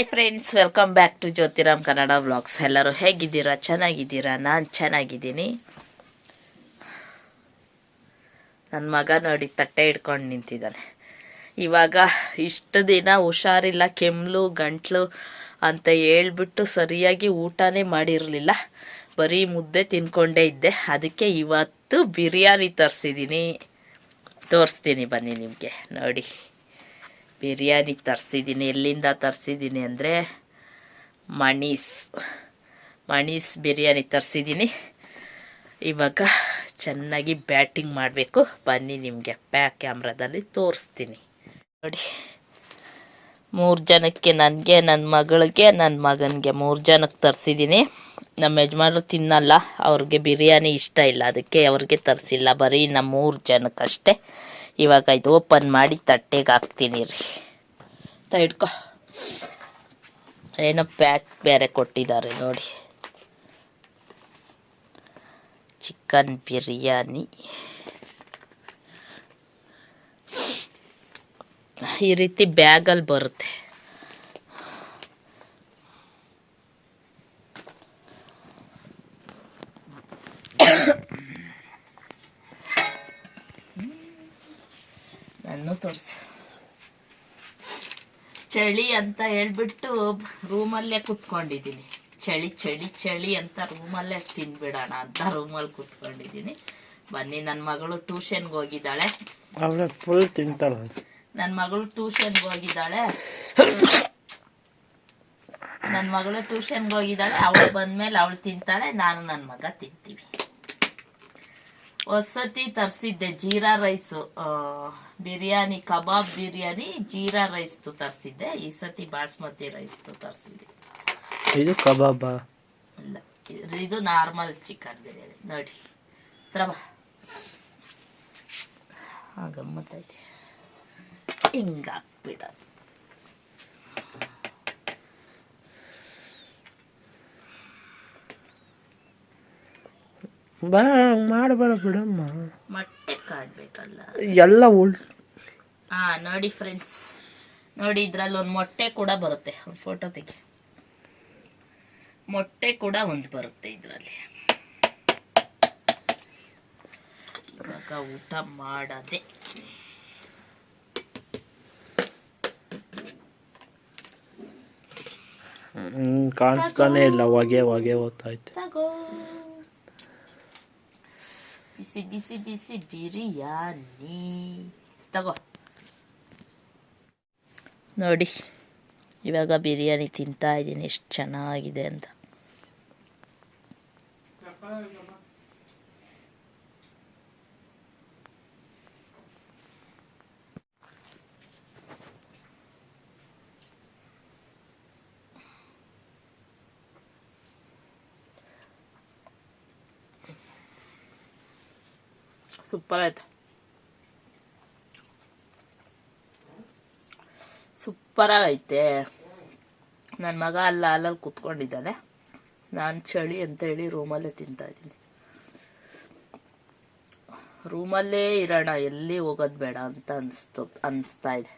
Hi friends welcome back to Jyothiram Kannada vlogs ಎಲ್ಲರೂ ಹೇಗಿದ್ದೀರಾ? ಚೆನ್ನಾಗಿದ್ದೀರಾ? ನಾನು ಚೆನ್ನಾಗಿದ್ದೀನಿ. ನನ್ನ ಮಗ ನೋಡಿ ತಟ್ಟೆ ಹಿಡ್ಕೊಂಡು ನಿಂತಿದ್ದಾನೆ. ಇವಾಗ ಇಷ್ಟು ದಿನ ಹುಷಾರಿಲ್ಲ ಕೆಮ್ಮಲು ಗಂಟ್ಲು ಅಂತ ಹೇಳ್ಬಿಟ್ಟು ಸರಿಯಾಗಿ ಊಟನೇ ಮಾಡಿರಲಿಲ್ಲ. ಬರೀ ಮುದ್ದೆ ತಿನ್ಕೊಂಡೇ ಇದ್ದೆ. ಅದಕ್ಕೆ ಇವತ್ತು ಬಿರಿಯಾನಿ ತರಿಸಿದ್ದೀನಿ ತೋರಿಸ್ತೀನಿ ಬನ್ನಿ ನಿಮಗೆ. ನೋಡಿ. ಬಿರಿಯಾನಿ ತರಿಸಿದ್ದೀನಿ, ಎಲ್ಲಿಂದ ತರಿಸಿದ್ದೀನಿ ಅಂದರೆ ಮಣೀಸ್ ಮಣೀಸ್ ಬಿರಿಯಾನಿ ತರಿಸಿದ್ದೀನಿ. ಇವಾಗ ಚೆನ್ನಾಗಿ ಬ್ಯಾಟಿಂಗ್ ಮಾಡಬೇಕು. ಬನ್ನಿ ನಿಮಗೆ ಬ್ಯಾಕ್ ಕ್ಯಾಮ್ರಾದಲ್ಲಿ ತೋರಿಸ್ತೀನಿ. ನೋಡಿ, ಮೂರು ಜನಕ್ಕೆ ನನಗೆ ನನ್ನ ಮಗಳಿಗೆ ನನ್ನ ಮಗನಿಗೆ ಮೂರು ಜನಕ್ಕೆ ತರಿಸಿದ್ದೀನಿ. ನಮ್ಮ ಯಜಮಾನರು ತಿನ್ನಲ್ಲ, ಅವ್ರಿಗೆ ಬಿರಿಯಾನಿ ಇಷ್ಟ ಇಲ್ಲ, ಅದಕ್ಕೆ ಅವ್ರಿಗೆ ತರಿಸಿಲ್ಲ, ಬರೀ ನಮ್ಮ ಮೂರು ಜನಕ್ಕಷ್ಟೇ. ಇವಾಗ ಇದು ಓಪನ್ ಮಾಡಿ ತಟ್ಟೆಗೆ ಹಾಕ್ತೀನಿ ರೀ. ತ ಏನೋ ಪ್ಯಾಕ್ ಬೇರೆ ಕೊಟ್ಟಿದ್ದಾರೆ ನೋಡಿ. ಚಿಕನ್ ಬಿರಿಯಾನಿ. ಈ ರೀತಿ ಬ್ಯಾಗಲ್ಲಿ ಬರುತ್ತೆ ನಾನು ತೋರಿಸಿ ಚಳಿ ಅಂತ ಹೇಳ್ಬಿಟ್ಟು ರೂಮಲ್ಲೇ ಕುತ್ಕೊಂಡಿದ್ದೀನಿ. ಚಳಿ ಚಳಿ ಚಳಿ ಅಂತ ರೂಮಲ್ಲೇ ತಿನ್ಬಿಡೋಣ ಅಂತ ರೂಮಲ್ಲಿ ಕುತ್ಕೊಂಡಿದ್ದೀನಿ. ಬನ್ನಿ ನನ್ನ ಮಗಳು ಟ್ಯೂಷನ್ಗೆ ಹೋಗಿದ್ದಾಳೆ. ಅವಳು ಫುಲ್ ತಿಂತಾಳೆ. ನನ್ನ ಮಗಳು ಟ್ಯೂಷನ್ಗೆ ಹೋಗಿದ್ದಾಳೆ. ನನ್ನ ಮಗಳು ಟ್ಯೂಷನ್ಗೆ ಹೋಗಿದ್ದಾಳೆ. ಅವಳು ಬಂದ್ಮೇಲೆ ಅವಳು ತಿಂತಾಳೆ ನಾನು ನನ್ನ ಮಗ ತಿಂತೀವಿ. ಹೊಸತಿ ತರಿಸಿದ್ದೆ ಜೀರಾ ರೈಸು. ಬಿರಿಯಾನಿ ಕಬಾಬ್ ಬಿರಿಯಾನಿ ಜೀರಾ ರೈಸ್ದು ತರಿಸಿದ್ದೆ. ಈ ಸತಿ ಬಾಸ್ಮತಿ ರೈಸ್ದು ತರಿಸಿದ್ದೆ. ಇದು ಕಬಾಬ? ಇಲ್ಲ. ಇದು- ನಾರ್ಮಲ್ ಚಿಕನ್ ಬಿರಿಯಾನಿ. ನೋಡಿ. ಹತ್ರ ಬಾ. ಆ ಗಮ್ಮತ್ತೈತೆ ಹಿಂಗೆ ಹಾಕ್ಬಿಡೋದು. ಬಾ ಮಾಡಬೇಡ ಬಿಡಮ್ಮ. ಮೊಟ್ಟೆ ಕಾಡ್ಬೇಕಲ್ಲ ಎಲ್ಲ ಉಲ್ ಹಾ ನೋಡಿ ಫ್ರೆಂಡ್ಸ್ ನೋಡಿ ಇದ್ರಲ್ಲಿ ಒಂದು ಮೊಟ್ಟೆ ಕೂಡ ಬರುತ್ತೆ. ಒಂದು ಫೋಟೋ ತೆಗಿ. ಮೊಟ್ಟೆ ಕೂಡ ಒಂದು ಬರುತ್ತೆ ಇದರಲ್ಲಿ. ಇವಾಗ ಊಟ ಮಾಡದೆ. ಕಾಣಿಸ್ತಾನೆ ಇಲ್ಲ. ಹೊಗೆ ಹೊಗೆ ಓದ್ತೈತೆ ತಗೋ. ಬಿಸಿ ಬಿಸಿ ಬಿಸಿ ಬಿರಿಯಾನಿ. ತಗೋ. ನೋಡಿ. ಇವಾಗ ಬಿರಿಯಾನಿ ತಿಂತಾ ಇದ್ದೀನಿ ಎಷ್ಟು ಚೆನ್ನಾಗಿದೆ ಅಂತ. ಸೂಪರ್ ಆಯ್ತು. ಸೂಪರಾಗಿ ಐತೆ ನನ್ನ ಮಗ ಅಲ್ಲ ಅಲ್ಲಲ್ಲಿ ಕೂತ್ಕೊಂಡಿದ್ದಾನೆ. ನಾನು ಚಳಿ ಅಂತ ಹೇಳಿ ರೂಮಲ್ಲೇ ತಿಂತಾ ಇದ್ದೀನಿ. ರೂಮಲ್ಲೇ ಇರೋಣ, ಎಲ್ಲಿ ಹೋಗೋದು ಬೇಡ ಅಂತ ಅನಿಸ್ತು, ಅನಿಸ್ತಾ ಇದೆ.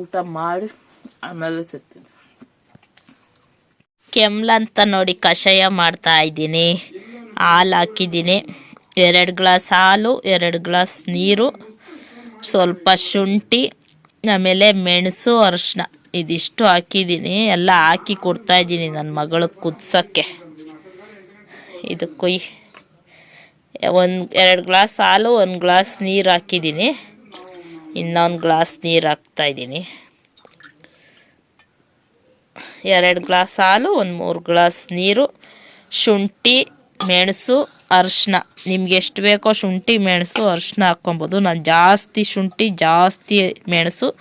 ಊಟ ಮಾಡಿ, ಆಮೇಲೆ ಸಿಗ್ತೀನಿ. ಕೆಮ್ಲ ನೋಡಿ ಕಷಾಯ ಮಾಡ್ತಾ ಇದ್ದೀನಿ. ಹಾಲು ಹಾಕಿದ್ದೀನಿ. ಎರಡು ಗ್ಲಾಸ್ ಹಾಲು, ಎರಡು ಗ್ಲಾಸ್ ನೀರು, ಸ್ವಲ್ಪ ಶುಂಠಿ, ಆಮೇಲೆ ಮೆಣಸು ಅರಿಶಿನ ಇದಿಷ್ಟು ಹಾಕಿದ್ದೀನಿ. ಎಲ್ಲ ಹಾಕಿ ಕೊಡ್ತಾ ಇದ್ದೀನಿ ನನ್ನ ಮಗಳಿಗೆ ಕುದಿಸೋಕ್ಕೆ. ಇದು ಕೊಯ್ ಒಂದು ಎರಡು ಗ್ಲಾಸ್ ಹಾಲು, ಒಂದು ಗ್ಲಾಸ್ ನೀರು ಹಾಕಿದ್ದೀನಿ. ಇನ್ನೊಂದು ಗ್ಲಾಸ್ ನೀರು ಹಾಕ್ತಾಯಿದ್ದೀನಿ ಎರಡು ಗ್ಲಾಸ್ ಹಾಲು, ಒಂದು ಮೂರು ಗ್ಲಾಸ್ ನೀರು, ಶುಂಠಿ, ಮೆಣಸು ಅರಿಶಿನ ನಿಮ್ಗೆ ಎಷ್ಟು ಬೇಕೋ ಶುಂಠಿ, ಮೆಣಸು ಅರಿಶಿನ ಹಾಕ್ಕೊಬೋದು. ನಾನು ಜಾಸ್ತಿ ಶುಂಠಿ, ಜಾಸ್ತಿ ಮೆಣಸು,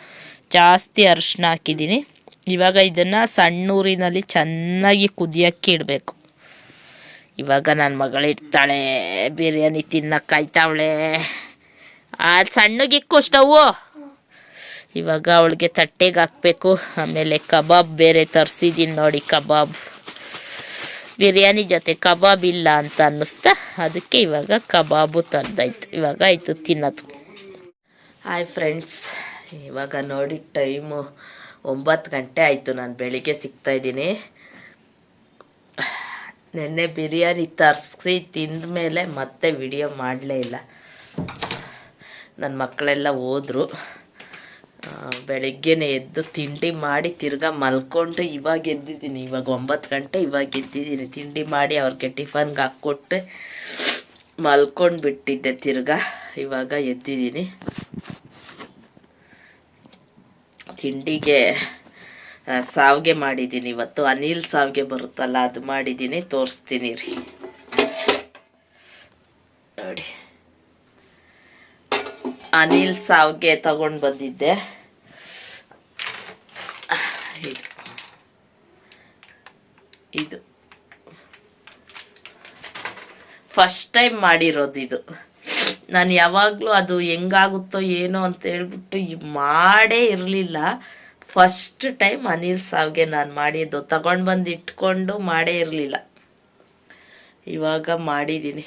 ಜಾಸ್ತಿ ಅರಿಶಿನ ಹಾಕಿದ್ದೀನಿ. ಇವಾಗ ಇದನ್ನು ಸಣ್ಣೂರಿನಲ್ಲಿ ಚೆನ್ನಾಗಿ ಕುದಿಯೋಕ್ಕೆ ಇಡಬೇಕು. ಇವಾಗ ನನ್ನ ಮಗಳಿರ್ತಾಳೆ ಬಿರಿಯಾನಿ ತಿನ್ನಕ್ಕಾಯ್ತಾವಳೆ ಆ ಸಣ್ಣಗಿಕ್ಕು ಸ್ಟವ್ವು ಇವಾಗ ಅವಳಿಗೆ ತಟ್ಟೆಗೆ ಹಾಕಬೇಕು. ಆಮೇಲೆ ಕಬಾಬ್ ಬೇರೆ ತರಿಸಿದ್ದೀನಿ ನೋಡಿ, ಕಬಾಬ್. ಬಿರಿಯಾನಿ ಜೊತೆ ಕಬಾಬ್ ಇಲ್ಲ ಅಂತ ಅನ್ನಿಸ್ತಾ, ಅದಕ್ಕೆ ಇವಾಗ ಕಬಾಬು ತಂದಾಯ್ತು. ಇವಾಗ ಆಯಿತು ತಿನ್ನೋದು. ಹಾಯ್ ಫ್ರೆಂಡ್ಸ್ ಇವಾಗ ನೋಡಿ ಟೈಮು ಒಂಬತ್ತು ಗಂಟೆ ಆಯಿತು. ನಾನು ಬೆಳಿಗ್ಗೆ ಸಿಗ್ತಾಯಿದ್ದೀನಿ ನಿನ್ನೆ ಬಿರಿಯಾನಿ ತರಿಸಿ ತಿಂದ ಮೇಲೆ ಮತ್ತೆ ವಿಡಿಯೋ ಮಾಡಲೇ ಇಲ್ಲ. ನನ್ನ ಮಕ್ಕಳೆಲ್ಲ ಹೋದರು. ಬೆಳಿಗ್ಗೆನೆ ಎದ್ದು ತಿಂಡಿ ಮಾಡಿ ತಿರ್ಗಾ ಮಲ್ಕೊಂಡು ಇವಾಗ ಎದ್ದಿದ್ದೀನಿ. ಇವಾಗ ಒಂಬತ್ತು ಗಂಟೆ ಇವಾಗ ಎದ್ದಿದ್ದೀನಿ. ತಿಂಡಿ ಮಾಡಿ ಅವ್ರಿಗೆ ಟಿಫನ್ಗೆ ಹಾಕ್ಕೊಟ್ಟು ಮಲ್ಕೊಂಡು ಬಿಟ್ಟಿದ್ದೆ ತಿರ್ಗಾ. ಇವಾಗ ಎದ್ದಿದ್ದೀನಿ. ತಿಂಡಿಗೆ ಸಾವಿಗೆ ಮಾಡಿದ್ದೀನಿ ಇವತ್ತು. ಅನಿಲ್ ಸಾವಿಗೆ ಬರುತ್ತಲ್ಲ, ಅದು ಮಾಡಿದ್ದೀನಿ. ತೋರಿಸ್ತೀನಿ ರೀ. ನೋಡಿ. ಅನಿಲ್ ಸಾವ್ಗೆ ತಗೊಂಡು ಬಂದಿದ್ದೆ. ಇದು. ಫಸ್ಟ್ ಟೈಮ್ ಮಾಡಿರೋದು ಇದು. ನಾನು ಯಾವಾಗಲೂ ಅದು ಹೆಂಗಾಗುತ್ತೋ ಏನೋ ಅಂತ ಹೇಳ್ಬಿಟ್ಟು ಮಾಡೇ ಇರಲಿಲ್ಲ. ಫಸ್ಟ್ ಟೈಮ್ ಅನಿಲ್ ಸಾವ್ಗೆ ನಾನು ಮಾಡಿದ್ದು. ತಗೊಂಡು ಬಂದು ಇಟ್ಕೊಂಡು ಮಾಡೇ ಇರಲಿಲ್ಲ. ಇವಾಗ ಮಾಡಿದ್ದೀನಿ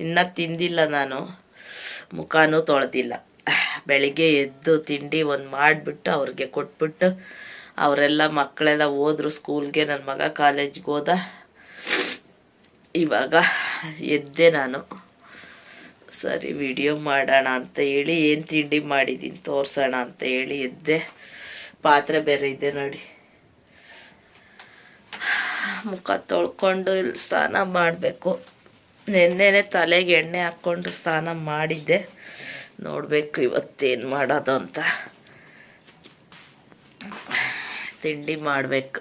ಇನ್ನೂ ತಿಂದಿಲ್ಲ ನಾನು. ಮುಖನೂ ತೊಳೆದಿಲ್ಲ. ಬೆಳಿಗ್ಗೆ ಎದ್ದು ತಿಂಡಿ ಒಂದು ಮಾಡಿಬಿಟ್ಟು ಅವ್ರಿಗೆ ಕೊಟ್ಬಿಟ್ಟು ಅವರೆಲ್ಲ ಮಕ್ಕಳೆಲ್ಲ ಹೋದ್ರು ಸ್ಕೂಲ್ಗೆ ನನ್ನ ಮಗ ಕಾಲೇಜ್ಗೆ ಹೋದ. ಇವಾಗ ಎದ್ದೆ ನಾನು. ಸರಿ, ವಿಡಿಯೋ ಮಾಡೋಣ ಅಂತ ಹೇಳಿ, ಏನು ತಿಂಡಿ ಮಾಡಿದ್ದೀನಿ ತೋರಿಸೋಣ ಅಂತ ಹೇಳಿ ಎದ್ದೆ. ಪಾತ್ರೆ ಬೇರೆ ಇದೆ ನೋಡಿ. ಮುಖ ತೊಳ್ಕೊಂಡು ಇಲ್ಲಿ ಸ್ನಾನ ಮಾಡಬೇಕು. ನೆನ್ನೆನೆ ತಲೆಗೆ ಎಣ್ಣೆ ಹಾಕ್ಕೊಂಡು ಸ್ನಾನ ಮಾಡಿದ್ದೆ. ನೋಡಬೇಕು ಇವತ್ತೇನು ಮಾಡೋದು ಅಂತ. ತಿಂಡಿ ಮಾಡಬೇಕು.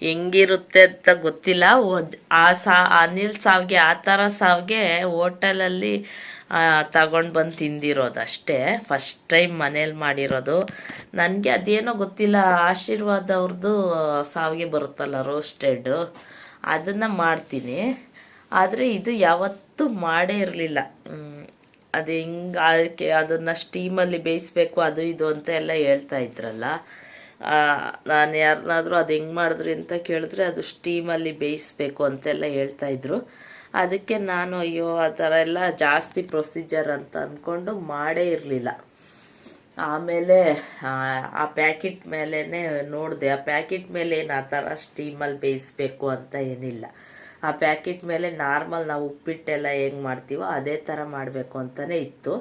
ಹೆಂಗಿರುತ್ತೆ ಅಂತ ಗೊತ್ತಿಲ್ಲ. ಆ ಸಾ, ಅನಿಲ್ ಸಾವಿಗೆ, ಆ ಥರ ಸಾವಿಗೆ ಹೋಟೆಲಲ್ಲಿ ತಗೊಂಡು ಬಂದು ತಿಂದಿರೋದು ಅಷ್ಟೇ. ಫಸ್ಟ್ ಟೈಮ್ ಮನೇಲಿ ಮಾಡಿರೋದು. ನನಗೆ ಅದೇನೋ ಗೊತ್ತಿಲ್ಲ. ಆಶೀರ್ವಾದ ಅವ್ರದ್ದು ಸಾವಿಗೆ ಬರುತ್ತಲ್ಲ ರೋಸ್ಟೆಡ್ಡು ಅದನ್ನು ಮಾಡ್ತೀನಿ. ಆದರೆ ಇದು ಯಾವತ್ತೂ ಮಾಡೇ ಇರಲಿಲ್ಲ. ಅದು ಹಿಂಗೆ ಅದಕ್ಕೆ ಅದನ್ನು ಸ್ಟೀಮಲ್ಲಿ ಬೇಯಿಸ್ಬೇಕು ಅದು ಇದು ಅಂತ ಎಲ್ಲ ಹೇಳ್ತಾ ಇದ್ರಲ್ಲ. ನಾನು ಯಾರನ್ನಾದರೂ ಅದು ಹೆಂಗೆ ಮಾಡಿದ್ರಿ ಅಂತ ಕೇಳಿದ್ರೆ ಅದು ಸ್ಟೀಮಲ್ಲಿ ಬೇಯಿಸ್ಬೇಕು ಅಂತೆಲ್ಲ ಹೇಳ್ತಾಯಿದ್ರು ಅದಕ್ಕೆ ನಾನು ಅಯ್ಯೋ ಆ ಥರ ಎಲ್ಲ ಜಾಸ್ತಿ ಪ್ರೊಸೀಜರ್ ಅಂತ ಅಂದ್ಕೊಂಡು ಮಾಡೇ ಇರಲಿಲ್ಲ. ಆಮೇಲೆ ಆ, ಪ್ಯಾಕೆಟ್ ಮೇಲೇ ನೋಡಿದೆ ಆ ಪ್ಯಾಕೆಟ್ ಮೇಲೆ ಏನು ಆ ಥರ ಸ್ಟೀಮಲ್ಲಿ ಬೇಯಿಸ್ಬೇಕು ಅಂತ ಏನಿಲ್ಲ. ಆ ಪ್ಯಾಕೆಟ್ ಮೇಲೆ ನಾರ್ಮಲ್ ನಾವು ಉಪ್ಪಿಟ್ಟೆಲ್ಲ ಹೆಂಗೆ ಮಾಡ್ತೀವೋ ಅದೇ ಥರ ಮಾಡಬೇಕು ಅಂತಲೇ ಇತ್ತು.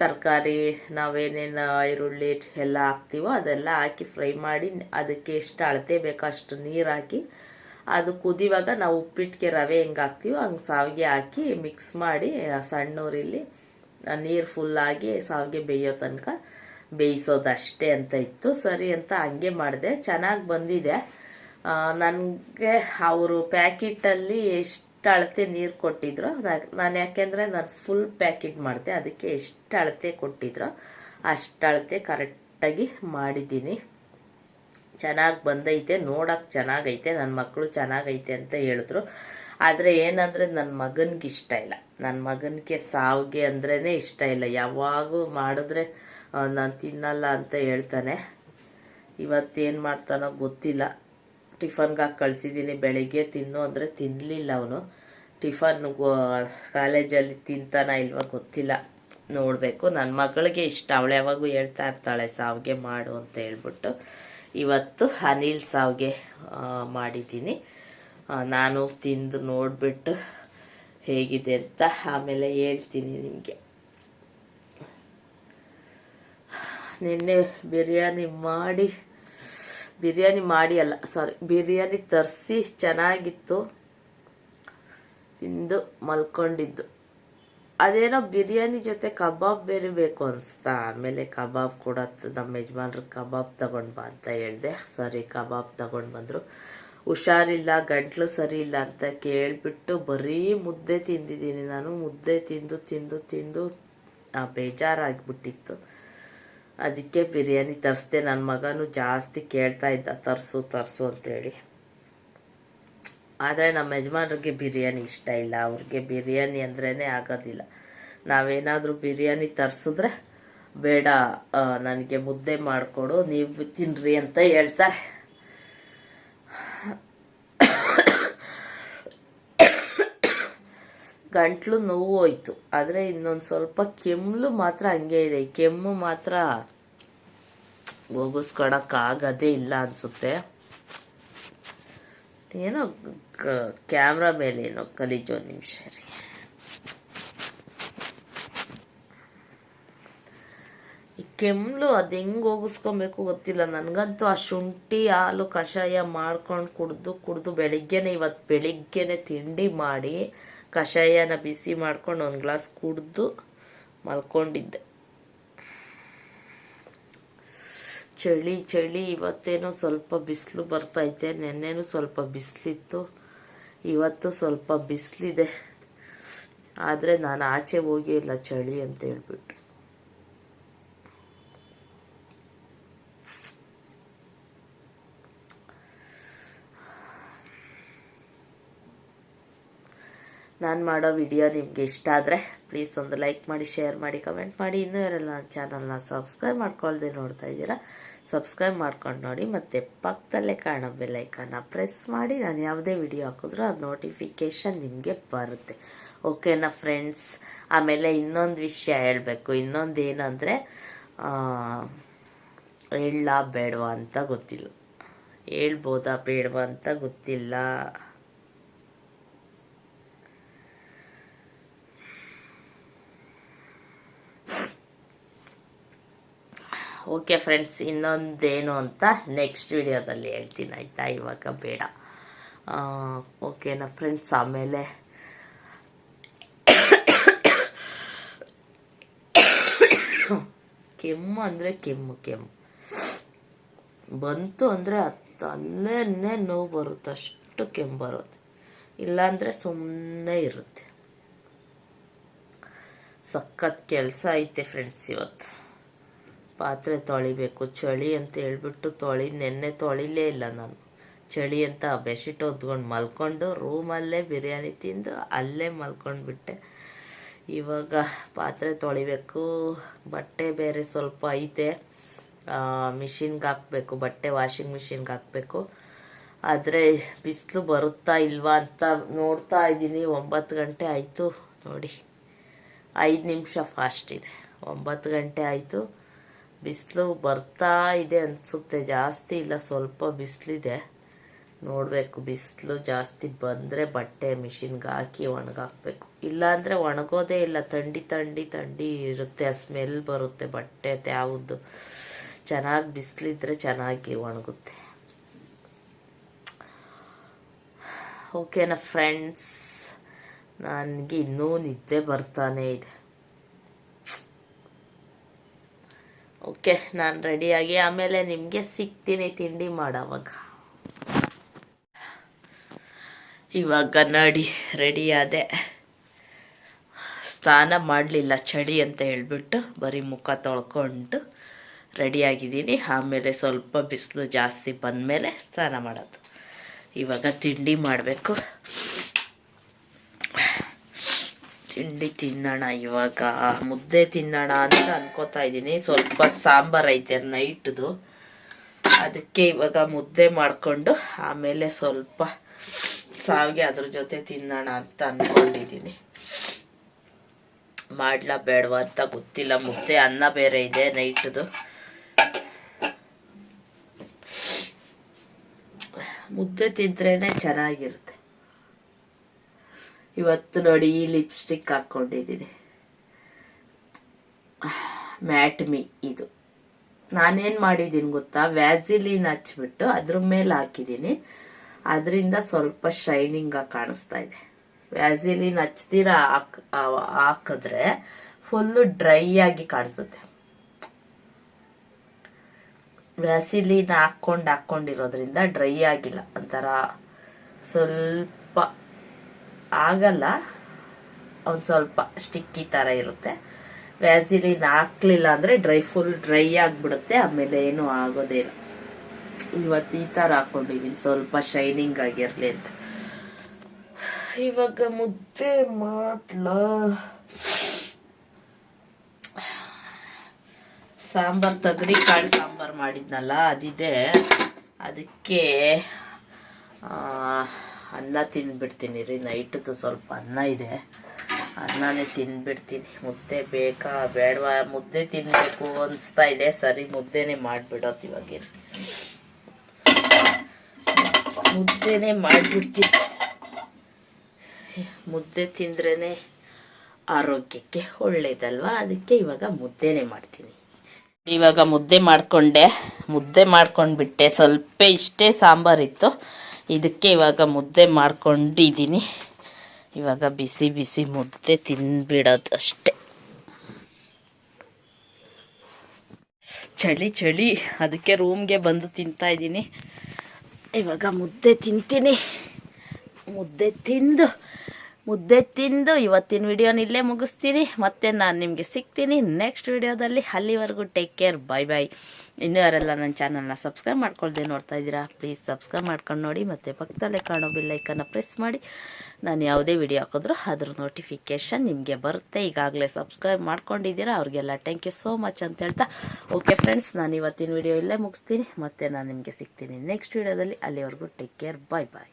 ತರಕಾರಿ ನಾವೇನೇನು ಈರುಳ್ಳಿ ಎಲ್ಲ ಹಾಕ್ತೀವೋ ಅದೆಲ್ಲ ಹಾಕಿ ಫ್ರೈ ಮಾಡಿ ಅದಕ್ಕೆ ಎಷ್ಟು ಅಳತೆ ಬೇಕೋ ಅಷ್ಟು ನೀರು ಹಾಕಿ ಅದು ಕುದಿವಾಗ ನಾವು ಉಪ್ಪಿಟ್ಟಿಗೆ ರವೆ ಹೆಂಗೆ ಹಾಕ್ತೀವೋ ಹಂಗೆ ಸಾವಿಗೆ ಹಾಕಿ ಮಿಕ್ಸ್ ಮಾಡಿ ಸಣ್ಣೂರಿಲ್ಲಿ ನೀರು ಫುಲ್ಲಾಗಿ ಸಾವಿಗೆ ಬೇಯೋ ತನಕ ಬೇಯಿಸೋದು ಅಷ್ಟೇ ಅಂತ ಇತ್ತು. ಸರಿ ಅಂತ ಹಂಗೆ ಮಾಡಿದೆ. ಚೆನ್ನಾಗಿ ಬಂದಿದೆ. ನನಗೆ ಅವರು ಪ್ಯಾಕೆಟಲ್ಲಿ ಎಷ್ಟು ಅಳತೆ ನೀರು ಕೊಟ್ಟಿದ್ರು ನಾನು ಯಾಕೆಂದರೆ ನಾನು ಫುಲ್ ಪ್ಯಾಕೆಟ್ ಮಾಡಿದೆ, ಅದಕ್ಕೆ ಎಷ್ಟು ಅಳತೆ ಕೊಟ್ಟಿದ್ರು ಅಷ್ಟು ಅಳತೆ ಕರೆಕ್ಟಾಗಿ ಮಾಡಿದ್ದೀನಿ. ಚೆನ್ನಾಗಿ ಬಂದೈತೆ, ನೋಡೋಕೆ ಚೆನ್ನಾಗೈತೆ ನನ್ನ ಮಕ್ಕಳು ಚೆನ್ನಾಗೈತೆ ಅಂತ ಹೇಳಿದ್ರು. ಆದರೆ ಏನಂದರೆ ನನ್ನ ಮಗನಿಗೆ ಇಷ್ಟ ಇಲ್ಲ. ನನ್ನ ಮಗನಿಗೆ ಸಾವಿಗೆ ಅಂದ್ರೇ ಇಷ್ಟ ಇಲ್ಲ. ಯಾವಾಗೂ ಮಾಡಿದ್ರೆ ನಾನು ತಿನ್ನಲ್ಲ ಅಂತ ಹೇಳ್ತಾನೆ. ಇವತ್ತೇನು ಮಾಡ್ತಾನೋ ಗೊತ್ತಿಲ್ಲ. ಟಿಫನ್ಗೆ ಹಾಕಿ ಕಳಿಸಿದ್ದೀನಿ ಬೆಳಿಗ್ಗೆ ತಿನ್ನು ಅಂದರೆ ತಿನ್ನಲಿಲ್ಲ ಅವನು. ಟಿಫನ್ ಕಾಲೇಜಲ್ಲಿ ತಿಂತಾನ ಇಲ್ವ ಗೊತ್ತಿಲ್ಲ. ನೋಡಬೇಕು. ನನ್ನ ಮಗಳಿಗೆ ಇಷ್ಟ. ಅವಳು ಯಾವಾಗೂ ಹೇಳ್ತಾ ಇರ್ತಾಳೆ, ಸಾವಿಗೆ ಮಾಡು ಅಂತ ಹೇಳ್ಬಿಟ್ಟು. ಇವತ್ತು ಅನಿಲ್ ಸಾವಿಗೆ ಮಾಡಿದ್ದೀನಿ. ನಾನು ತಿಂದು ನೋಡಿಬಿಟ್ಟು ಹೇಗಿದೆ ಅಂತ ಆಮೇಲೆ ಹೇಳ್ತೀನಿ ನಿಮಗೆ. ನಿನ್ನೆ ಬಿರಿಯಾನಿ ಮಾಡಿ ಬಿರಿಯಾನಿ ಮಾಡಿ ಅಲ್ಲ ಸಾರಿ ಬಿರಿಯಾನಿ ತರಿಸಿ ಚೆನ್ನಾಗಿತ್ತು, ತಿಂದು ಮಲ್ಕೊಂಡಿದ್ದು. ಅದೇನೋ ಬಿರಿಯಾನಿ ಜೊತೆ ಕಬಾಬ್ ಬೇರೆ ಬೇಕು ಅನಿಸ್ತಾ, ಆಮೇಲೆ ಕಬಾಬ್ ಕೂಡ ನಮ್ಮ ಯಜಮಾನ್ರು ಕಬಾಬ್ ತಗೊಂಡು ಬಾ ಅಂತ ಹೇಳಿದೆ. ಸರಿ, ಕಬಾಬ್ ತಗೊಂಡು ಬಂದರು. ಹುಷಾರಿಲ್ಲ, ಗಂಟ್ಲು ಸರಿ ಇಲ್ಲ ಅಂತ ಕೇಳಿಬಿಟ್ಟು ಬರೀ ಮುದ್ದೆ ತಿಂದಿದ್ದೀನಿ ನಾನು. ಮುದ್ದೆ ತಿಂದು ತಿಂದು ತಿಂದು ಬೇಜಾರಾಗ್ಬಿಟ್ಟಿತ್ತು. ಅದಕ್ಕೆ ಬಿರಿಯಾನಿ ತರಿಸ್ದೆ. ನನ್ನ ಮಗನೂ ಜಾಸ್ತಿ ಕೇಳ್ತಾ ಇದ್ದ, ತರಿಸು ತರಿಸು ಅಂತೇಳಿ. ಆದರೆ ನಮ್ಮ ಯಜಮಾನ್ರಿಗೆ ಬಿರಿಯಾನಿ ಇಷ್ಟ ಇಲ್ಲ. ಅವ್ರಿಗೆ ಬಿರಿಯಾನಿ ಅಂದ್ರೇ ಆಗೋದಿಲ್ಲ. ನಾವೇನಾದರೂ ಬಿರಿಯಾನಿ ತರಿಸಿದ್ರೆ ಬೇಡ ನನಗೆ ಮುದ್ದೆ ಮಾಡಿಕೊಡು, ನೀವು ತಿನ್ನಿರಿ ಅಂತ ಹೇಳ್ತಾರೆ. ಗಂಟ್ಲು ನೋವು ಹೋಯ್ತು ಆದರೆ ಇನ್ನೊಂದು ಸ್ವಲ್ಪ ಕೆಮ್ಮಲು ಮಾತ್ರ ಹಂಗೆ ಇದೆ. ಕೆಮ್ಮು ಮಾತ್ರ ಹೋಗಿಸ್ಕೊಳಕ್ಕಾಗದೇ ಇಲ್ಲ ಅನಿಸುತ್ತೆ. ಏನೋ ಕ್ಯಾಮ್ರಾ ಮೇಲೆ ಏನೋ ಕಲೀಜು ಒಂದು ನಿಮಿಷ ರೀ ಈ ಕೆಮ್ಮಲು ಅದು ಹೆಂಗೆ ಹೋಗಿಸ್ಕೊಬೇಕು ಗೊತ್ತಿಲ್ಲ. ನನಗಂತೂ ಆ ಶುಂಠಿ, ಹಾಲು, ಕಷಾಯ ಮಾಡ್ಕೊಂಡು ಕುಡ್ದು ಕುಡ್ದು ಬೆಳಿಗ್ಗೆನೆ ಇವತ್ತು ಬೆಳಿಗ್ಗೆನೆ ತಿಂಡಿ ಮಾಡಿ ಕಷಾಯನ ಬಿಸಿ ಮಾಡ್ಕೊಂಡು ಒಂದು ಗ್ಲಾಸ್ ಕುಡಿದು ಮಲ್ಕೊಂಡಿದ್ದೆ. ಚಳಿ ಚಳಿ, ಇವತ್ತೇನೋ ಸ್ವಲ್ಪ ಬಿಸಿಲು ಬರ್ತೈತೆ ನೆನ್ನೆನೂ ಸ್ವಲ್ಪ ಬಿಸಿಲಿತ್ತು, ಇವತ್ತು ಸ್ವಲ್ಪ ಬಿಸಿಲಿದೆ. ಆದರೆ ನಾನು ಆಚೆ ಹೋಗಿ ಇಲ್ಲ ಚಳಿ ಅಂತ ಹೇಳ್ಬಿಟ್ಟು. ನಾನು ಮಾಡೋ ವಿಡಿಯೋ ನಿಮಗೆ ಇಷ್ಟ ಆದರೆ ಪ್ಲೀಸ್ ಒಂದು ಲೈಕ್ ಮಾಡಿ ಶೇರ್ ಮಾಡಿ ಕಮೆಂಟ್ ಮಾಡಿ. ಇನ್ನೂ ಯಾರೆಲ್ಲ ನನ್ನ ಚಾನಲ್ನ ಸಬ್ಸ್ಕ್ರೈಬ್ ಮಾಡ್ಕೊಳ್ದೆ ನೋಡ್ತಾ ಇದ್ದೀರಾ ಸಬ್ಸ್ಕ್ರೈಬ್ ಮಾಡ್ಕೊಂಡು ನೋಡಿ. ಮತ್ತು ಪಕ್ಕದಲ್ಲೇ ಕಾಣೋ ಬೆಲ್ಲೈಕನ್ನ ಪ್ರೆಸ್ ಮಾಡಿ. ನಾನು ಯಾವುದೇ ವಿಡಿಯೋ ಹಾಕಿದ್ರೂ ಅದು ನೋಟಿಫಿಕೇಷನ್ ನಿಮಗೆ ಬರುತ್ತೆ. ಓಕೆನಾ ಫ್ರೆಂಡ್ಸ್ ಆಮೇಲೆ ಇನ್ನೊಂದು ವಿಷಯ ಹೇಳಬೇಕು. ಇನ್ನೊಂದು ಏನಂದರೆ ಹೇಳ ಬೇಡವಾ ಅಂತ ಗೊತ್ತಿಲ್ಲ. ಹೇಳ್ಬೋದಾ ಬೇಡವಾ ಅಂತ ಗೊತ್ತಿಲ್ಲ. ಓಕೆ ಫ್ರೆಂಡ್ಸ್ ಇನ್ನೊಂದೇನು ಅಂತ ನೆಕ್ಸ್ಟ್ ವಿಡಿಯೋದಲ್ಲಿ ಹೇಳ್ತೀನಿ, ಆಯಿತಾ? ಇವಾಗ ಬೇಡ. ಓಕೆನಾ ಫ್ರೆಂಡ್ಸ್ ಆಮೇಲೆ ಕೆಮ್ಮು ಅಂದರೆ ಕೆಮ್ಮು ಕೆಮ್ಮು. ಬಂತು ಅಂದರೆ ಅದು ಅಲ್ಲೇ ನೋವು ಬರುತ್ತೆ, ಅಷ್ಟು ಕೆಮ್ಮು ಬರುತ್ತೆ. ಇಲ್ಲಾಂದರೆ ಸುಮ್ಮನೆ ಇರುತ್ತೆ. ಸಖತ್ ಕೆಲಸ ಐತೆ ಫ್ರೆಂಡ್ಸ್ ಇವತ್ತು. ಪಾತ್ರೆ ತೊಳಿಬೇಕು. ಚಳಿ ಅಂತ ಹೇಳ್ಬಿಟ್ಟು ತೊಳಿ, ನೆನ್ನೆ ತೊಳಿಲೇ ಇಲ್ಲ ನಾನು. ಚಳಿ ಅಂತ ಬೆಡ್ಶೀಟ್ ಹೊದ್ಕೊಂಡು ಮಲ್ಕೊಂಡು ರೂಮಲ್ಲೇ ಬಿರಿಯಾನಿ ತಿಂದು ಅಲ್ಲೇ ಮಲ್ಕೊಂಡ್ಬಿಟ್ಟೆ ಇವಾಗ ಪಾತ್ರೆ ತೊಳಿಬೇಕು. ಬಟ್ಟೆ ಬೇರೆ ಸ್ವಲ್ಪ ಐತೆ. ಮಿಷಿನ್ಗೆ ಹಾಕಬೇಕು. ಬಟ್ಟೆ ವಾಷಿಂಗ್ ಮಿಷಿನ್ಗೆ ಹಾಕಬೇಕು. ಆದರೆ ಬಿಸಿಲು ಬರುತ್ತಾ ಇಲ್ವಾ ಅಂತ ನೋಡ್ತಾ ಇದ್ದೀನಿ. ಒಂಬತ್ತು ಗಂಟೆ ಆಯಿತು ನೋಡಿ. ಐದು ನಿಮಿಷ ಫಾಸ್ಟ್ ಇದೆ. ಒಂಬತ್ತು ಗಂಟೆ ಆಯಿತು. ಬಿಸಿಲು ಬರ್ತಾ ಇದೆ ಅನಿಸುತ್ತೆ. ಜಾಸ್ತಿ ಇಲ್ಲ, ಸ್ವಲ್ಪ ಬಿಸಿಲಿದೆ. ನೋಡಬೇಕು, ಬಿಸಿಲು ಜಾಸ್ತಿ ಬಂದರೆ ಬಟ್ಟೆ ಮಿಷಿನ್ಗೆ ಹಾಕಿ ಒಣಗಾಕಬೇಕು. ಇಲ್ಲಾಂದರೆ ಒಣಗೋದೇ ಇಲ್ಲ. ಥಂಡಿ ಥಂಡಿ ಥಂಡಿ ಇರುತ್ತೆ. ಆ ಸ್ಮೆಲ್ ಬರುತ್ತೆ ಬಟ್ಟೆ ತ್ಯಾವುದು ಚೆನ್ನಾಗಿ ಬಿಸಿಲಿದ್ರೆ ಚೆನ್ನಾಗಿ ಒಣಗುತ್ತೆ. ಓಕೆನಾ ಫ್ರೆಂಡ್ಸ್ ನನಗೆ ಇನ್ನೂ ನಿದ್ದೆ ಬರ್ತಾನೆ ಇದೆ. ಓಕೆ, ನಾನು ರೆಡಿಯಾಗಿ ಆಮೇಲೆ ನಿಮಗೆ ಸಿಗ್ತೀನಿ ತಿಂಡಿ ಮಾಡೋವಾಗ. ಇವಾಗ ನಡಿ ರೆಡಿಯಾದೆ ಸ್ನಾನ ಮಾಡಲಿಲ್ಲ ಚಳಿ ಅಂತ ಹೇಳ್ಬಿಟ್ಟು ಬರೀ ಮುಖ ತೊಳ್ಕೊಂಡು ರೆಡಿಯಾಗಿದ್ದೀನಿ ಆಮೇಲೆ ಸ್ವಲ್ಪ ಬಿಸಿಲು ಜಾಸ್ತಿ ಬಂದಮೇಲೆ ಸ್ನಾನ ಮಾಡೋದು. ಇವಾಗ ತಿಂಡಿ ಮಾಡಬೇಕು. ತಿಂಡಿ ತಿನ್ನೋಣ ಇವಾಗ. ಮುದ್ದೆ ತಿನ್ನೋಣ ಅಂತ ಅನ್ಕೋತಾ ಇದ್ದೀನಿ. ಸ್ವಲ್ಪ ಸಾಂಬಾರ್ ಐತೆ ನೈಟ್ದು ಅದಕ್ಕೆ ಇವಾಗ ಮುದ್ದೆ ಮಾಡಿಕೊಂಡು ಆಮೇಲೆ ಸ್ವಲ್ಪ ಸಾವಿಗೆ ಅದ್ರ ಜೊತೆ ತಿನ್ನೋಣ ಅಂತ ಅನ್ಕೊಂಡಿದ್ದೀನಿ. ಮಾಡ್ಲಾ ಬೇಡವಾ ಅಂತ ಗೊತ್ತಿಲ್ಲ. ಮುದ್ದೆ ಅನ್ನ ಬೇರೆ ಇದೆ ನೈಟ್ದು ಮುದ್ದೆ ತಿಂದ್ರೇ ಚೆನ್ನಾಗಿರುತ್ತೆ. ಇವತ್ತು ನೋಡಿ ಈ ಲಿಪ್ಸ್ಟಿಕ್ ಹಾಕ್ಕೊಂಡಿದ್ದೀನಿ. ಮ್ಯಾಟ್ ಮಿ ಇದು. ನಾನೇನು ಮಾಡಿದ್ದೀನಿ ಗೊತ್ತಾ? ವ್ಯಾಸಿಲಿನ್ ಹಚ್ಬಿಟ್ಟು ಅದ್ರ ಮೇಲೆ ಹಾಕಿದ್ದೀನಿ. ಅದರಿಂದ ಸ್ವಲ್ಪ ಶೈನಿಂಗಾಗಿ ಕಾಣಿಸ್ತಾ ಇದೆ. ವ್ಯಾಸಿಲಿನ್ ಹಚ್ದಿರ ಹಾಕ್ ಹಾಕಿದ್ರೆ ಫುಲ್ಲು ಡ್ರೈ ಆಗಿ ಕಾಣಿಸುತ್ತೆ. ವ್ಯಾಸಿಲಿನ್ ಹಾಕ್ಕೊಂಡು ಹಾಕ್ಕೊಂಡಿರೋದ್ರಿಂದ ಡ್ರೈ ಆಗಿಲ್ಲ. ಒಂಥರ ಸ್ವಲ್ಪ ಆಗಲ್ಲ. ಒಂದು ಸ್ವಲ್ಪ ಸ್ಟಿಕ್ಕಿ ಥರ ಇರುತ್ತೆ. ವ್ಯಾಸಿಲಿನ್ ಹಾಕ್ಲಿಲ್ಲ ಅಂದರೆ ಡ್ರೈ ಫುಲ್ ಡ್ರೈ ಆಗಿಬಿಡುತ್ತೆ, ಆಮೇಲೆ ಏನೂ ಆಗೋದೇ ಇಲ್ಲ ಇವತ್ತು ಈ ಥರ ಹಾಕ್ಕೊಂಡಿದ್ದೀನಿ ಸ್ವಲ್ಪ ಶೈನಿಂಗ್ ಆಗಿರಲಿ ಅಂತ. ಇವಾಗ ಮುದ್ದೆ ಮಾಡ್ಲ. ಸಾಂಬಾರ್ ತಗರಿ ಕಾಳು ಸಾಂಬಾರು ಮಾಡಿದ್ನಲ್ಲ, ಅದಿದೆ. ಅದಕ್ಕೆ ಅನ್ನ ತಿಂದ್ಬಿಡ್ತೀನಿ ರೀ. ನೈಟದ್ದು ಸ್ವಲ್ಪ ಅನ್ನ ಇದೆ. ಅನ್ನನೇ ತಿಂದ್ಬಿಡ್ತೀನಿ ಮುದ್ದೆ ಬೇಕಾ? ಬೇಡವಾ? ಮುದ್ದೆ ತಿನ್ನಬೇಕು ಅನಿಸ್ತಾ ಇದೆ. ಸರಿ, ಮುದ್ದೆನೇ ಮಾಡಿಬಿಡೋದು ಇವಾಗಿನ. ಮುದ್ದೆನೇ ಮಾಡಿಬಿಡ್ತೀನಿ. ಮುದ್ದೆ ತಿಂದ್ರೇ ಆರೋಗ್ಯಕ್ಕೆ ಒಳ್ಳೇದಲ್ವಾ? ಅದಕ್ಕೆ ಇವಾಗ ಮುದ್ದೆನೇ ಮಾಡ್ತೀನಿ. ಇವಾಗ ಮುದ್ದೆ ಮಾಡಿಕೊಂಡೆ. ಮುದ್ದೆ ಮಾಡ್ಕೊಂಡ್ಬಿಟ್ಟೆ. ಸ್ವಲ್ಪ ಇಷ್ಟೇ ಸಾಂಬಾರಿತ್ತು ಇದಕ್ಕೆ ಇವಾಗ ಮುದ್ದೆ ಮಾಡ್ಕೊಂಡಿದ್ದೀನಿ. ಇವಾಗ ಬಿಸಿ ಬಿಸಿ ಮುದ್ದೆ ತಿನ್ಬಿಡೋದು ಅಷ್ಟೆ. ಚಳಿ ಚಳಿ. ಅದಕ್ಕೆ ರೂಮ್ಗೆ ಬಂದು ತಿಂತಾ ಇದ್ದೀನಿ. ಇವಾಗ ಮುದ್ದೆ ತಿಂತೀನಿ. ಮುದ್ದೆ ತಿಂದು ಮುದ್ದೆ ತಿಂದು ಇವತ್ತಿನ ವಿಡಿಯೋನ ಇಲ್ಲೇ ಮುಗಿಸ್ತೀನಿ. ಮತ್ತೆ ನಾನು ನಿಮಗೆ ಸಿಗ್ತೀನಿ ನೆಕ್ಸ್ಟ್ ವಿಡಿಯೋದಲ್ಲಿ ಅಲ್ಲಿವರೆಗೂ ಟೇಕ್ ಕೇರ್ ಬೈ ಬಾಯ್ ಇನ್ನೂ ಯಾರೆಲ್ಲ ನನ್ನ ಚಾನಲ್ನ ಸಬ್ಸ್ಕ್ರೈಬ್ ಮಾಡ್ಕೊಳ್ದೆ ನೋಡ್ತಾ ಇದ್ದೀರಾ ಪ್ಲೀಸ್ ಸಬ್ಸ್ಕ್ರೈಬ್ ಮಾಡ್ಕೊಂಡು ನೋಡಿ. ಮತ್ತು ಪಕ್ಕದಲ್ಲೇ ಕಾಣೋ ಬಿಲ್ಲೈಕನ್ನು ಪ್ರೆಸ್ ಮಾಡಿ. ನಾನು ಯಾವುದೇ ವಿಡಿಯೋ ಹಾಕಿದ್ರೂ ಅದ್ರ ನೋಟಿಫಿಕೇಷನ್ ನಿಮಗೆ ಬರುತ್ತೆ. ಈಗಾಗಲೇ ಸಬ್ಸ್ಕ್ರೈಬ್ ಮಾಡ್ಕೊಂಡಿದ್ದೀರಾ, ಅವ್ರಿಗೆಲ್ಲ ಥ್ಯಾಂಕ್ ಯು ಸೋ ಮಚ್ ಅಂತ ಹೇಳ್ತಾ. ಓಕೆ ಫ್ರೆಂಡ್ಸ್ ನಾನು ಇವತ್ತಿನ ವಿಡಿಯೋ ಇಲ್ಲೇ ಮುಗಿಸ್ತೀನಿ. ಮತ್ತು ನಾನು ನಿಮಗೆ ಸಿಗ್ತೀನಿ ನೆಕ್ಸ್ಟ್ ವಿಡಿಯೋದಲ್ಲಿ ಅಲ್ಲಿವರೆಗೂ ಟೇಕ್ ಕೇರ್ ಬಾಯ್ ಬಾಯ್